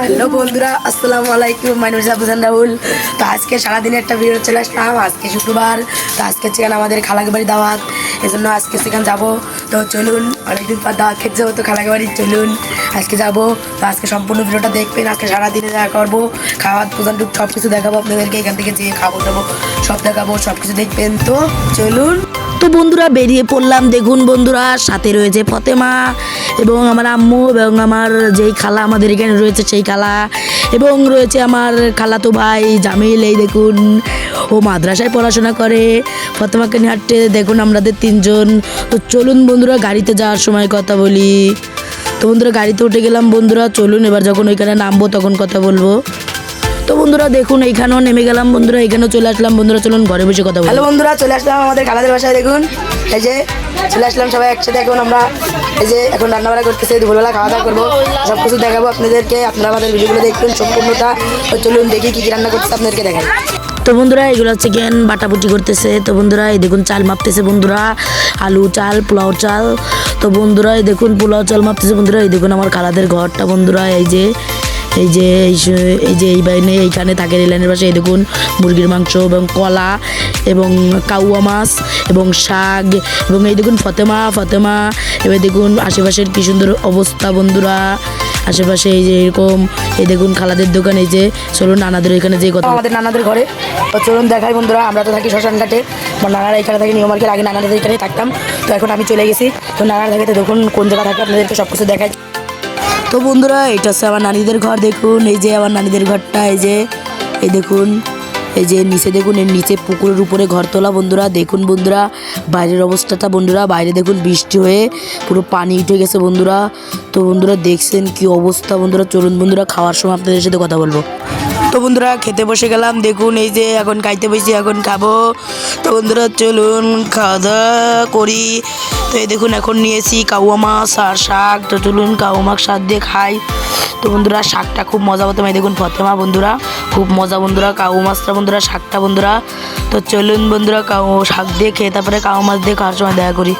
Hello বন্ধুরা, আসসালামু আলাইকুম। My name Rahul. তো আজকে সারাদিনে একটা ভিডিও চলে আসলাম। আজকে শুক্রবার, তো আজকে সেখানে আমাদের খালাকে বাড়ি দাওয়াত। এজন্য আজকে সেখানে যাব। তো চলুন, অনেকদিন পর দাওয়াত খেতে যাব, তো খালাকে বাড়ি চলুন, আজকে যাব। তো আজকে সম্পূর্ণ ভিডিওটা দেখবেন। আজকে সারাদিনে দেখা করব, খাওয়া প্রধানটুক সব কিছু দেখাবো আপনাদেরকে। এখান থেকে যেয়ে খাব, দাবো, সব দেখাবো সব কিছু দেখবেন। তো চলুন। তো বন্ধুরা বেরিয়ে পড়লাম। দেখুন বন্ধুরা, সাথে রয়েছে ফতেমা এবং আমার আম্মু এবং আমার যেই খালা আমাদের এখানে রয়েছে সেই খালা এবং রয়েছে আমার খালাতো ভাই জামিল। এই দেখুন, ও মাদ্রাসায় পড়াশোনা করে। ফতেমাকে হাঁটতে দেখুন আমাদের তিনজন। তো চলুন বন্ধুরা, গাড়িতে যাওয়ার সময় কথা বলি। তো বন্ধুরা, গাড়িতে উঠে গেলাম বন্ধুরা, চলুন এবার যখন ওইখানে নামবো তখন কথা বলব। তো বন্ধুরা দেখুন এইখানেও নেমে গেলাম বন্ধুরা এখানেও চলে আসলাম। বন্ধুরা চলুন ঘরে বসে কথা বলি। হ্যালো বন্ধুরা চলে আসলাম আমাদের খালাদের বাসায় দেখুন। এই যে চলে আসলাম সবাই একসাথে এখন আমরা। এই যে এখন রান্নাবাড়া করতেছি দুপুরবেলা খাওয়া দাওয়া করব। সব কিছু দেখাবো আপনাদেরকে আপনারা আমাদের ভিডিওগুলো দেখবেন সম্পূর্ণটা। তো চলুন দেখি কী কী রান্না করতেছে আপনাদেরকে দেখাই। তো বন্ধুরা এগুলো চিকেন বাটাবুটি করতেছে। তো বন্ধুরা এই দেখুন চাল মাপতেছে বন্ধুরা। আলু চাল পোলাও চাল। তো বন্ধুরা এই দেখুন পোলাও চাল মাপতেছে বন্ধুরা। এই দেখুন আমার খালাদের ঘরটা বন্ধুরা এই যে। এই যে এই যে, এই বাইনে এইখানে থাকে রেলানের পাশে, এই দেখুন, মুরগির মাংস এবং কলা এবং কাউয়া মাছ এবং শাক এবং এই দেখুন ফতেমা ফতেমা। এবার দেখুন আশেপাশের কি সুন্দর অবস্থা বন্ধুরা। আশেপাশে এই যে এরকম, এই দেখুন খালাদের দোকান, এই যে, চলুন নানাদের এখানে যে কথা আমাদের নানাদের ঘরে। তো চলুন দেখাই বন্ধুরা, আমরা তো থাকি শ্মশান ঘাটে আমার নানারা এখানে থাকি নিয়মার্কের আগে নানাদের এখানে থাকতাম। তো এখন আমি চলে গেছি। তো নানার থাকে তো দেখুন কোন জায়গা থাকে আপনাদেরকে সব কিছু দেখাই। তো বন্ধুরা, এটা হচ্ছে আমার নানিদের ঘর, দেখুন। এই যে আমার নানিদের ঘরটা, এই যে, এই দেখুন, এই যে নিচে দেখুন, এর নিচে পুকুরের উপরে ঘর তোলা বন্ধুরা, দেখুন বন্ধুরা, বাইরের অবস্থাটা বন্ধুরা, বাইরে দেখুন বৃষ্টি হয়ে পুরো পানি উঠে গেছে বন্ধুরা। তো বন্ধুরা, দেখছেন কি অবস্থা বন্ধুরা? চলুন বন্ধুরা, খাওয়ার সময় আপনাদের সাথে কথা বলব। তো বন্ধুরা, খেতে বসে গেলাম। দেখুন, এই যে এখন খাইতে বসে, এখন খাব। তো বন্ধুরা, চলুন খাওয়া দাওয়া করি। তো এই দেখুন, এখন নিয়েছি কাউয়া মাছ আর শাক। তো চলুন, কাউয়া মাছ শাক দিয়ে খাই। তো বন্ধুরা, শাকটা খুব মজা হতো। এই দেখুন, ফতেমা বন্ধুরা, খুব মজা বন্ধুরা কাউ মাছটা বন্ধুরা, শাকটা বন্ধুরা। তো চলুন বন্ধুরা কাউ শাক দিয়ে খেয়ে তারপরে কাউ মাছ দিয়ে খাওয়ার সময় দেখা করি।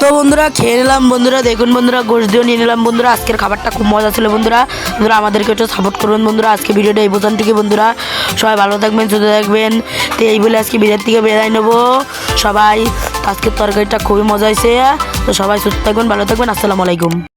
তো বন্ধুরা, খেয়ে নিলাম বন্ধুরা। দেখুন বন্ধুরা, গোশ দিয়েও নিয়ে নিলাম বন্ধুরা। আজকের খাবারটা খুব মজা ছিল বন্ধুরা। বন্ধুরা, আমাদেরকে একটু সাপোর্ট করুন বন্ধুরা। আজকে ভিডিওটা এই পর্যন্ত বন্ধুরা। সবাই ভালো থাকবেন, সুস্থ থাকবেন। তো এই বলে আজকে বিদায় থেকে বিদায় নেব। সবাই আজকের তরকারিটা খুবই মজা হয়েছে। তো সবাই সুস্থ থাকবেন, ভালো থাকবেন। আসসালামু আলাইকুম।